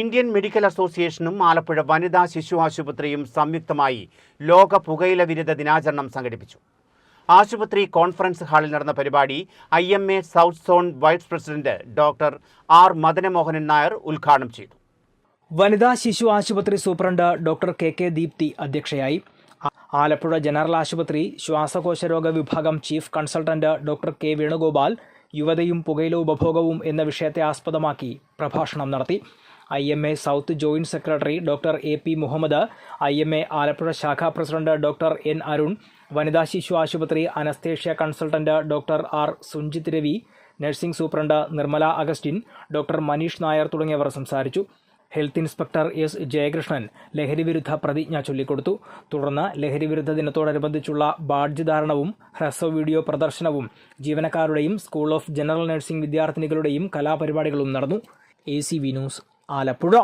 Indian medical അസോസിയേഷനും ആലപ്പുഴ വനിതാ ശിശു ആശുപത്രിയും സംയുക്തമായി ലോക പുകയില വിരുദ്ധ ദിനാചരണം സംഘടിപ്പിച്ചു. ആശുപത്രി കോൺഫറൻസ് ഹാളിൽ നടന്ന പരിപാടി I M A south zone vice president doctor R Madanamohanan Nair ഉദ്ഘാടനം ചെയ്തു. വനിതാ ശിശു ആശുപത്രി superintendent doctor K K Deepthi അധ്യക്ഷയായി. ആലപ്പുഴ ജനറൽ ആശുപത്രി ശ്വാസകോശ രോഗ വിഭാഗം chief consultant doctor K Venugopal യുവതയും പുകയില ഉപഭോഗവും എന്ന വിഷയത്തെ ആസ്പദമാക്കി പ്രഭാഷണം നടത്തി. I M A south joint secretary doctor A P Muhammad I M A Alappuzha ശാഖാ പ്രസിഡന്റ് ഡോക്ടർ എൻ അരുൺ വനിതാ ശിശു ആശുപത്രി anaesthesia consultant doctor R Sunjith Ravi nursing superintendent Nirmala Augustin doctor Manish Nair തുടങ്ങിയവർ സംസാരിച്ചു. ഹെൽത്ത് ഇൻസ്പെക്ടർ എസ് ജയകൃഷ്ണൻ ലഹരിവിരുദ്ധ പ്രതിജ്ഞ ചൊല്ലിക്കൊടുത്തു. തുടർന്ന് ലഹരിവിരുദ്ധ ദിനത്തോടനുബന്ധിച്ചുള്ള ബാഡ്ജ് ധാരണവും ഹ്രസ്വ വീഡിയോ പ്രദർശനവും ജീവനക്കാരുടെയും സ്കൂൾ ഓഫ് ജനറൽ നഴ്സിംഗ് വിദ്യാർത്ഥിനികളുടെയും കലാപരിപാടികളും നടന്നു. A news Alappuzha.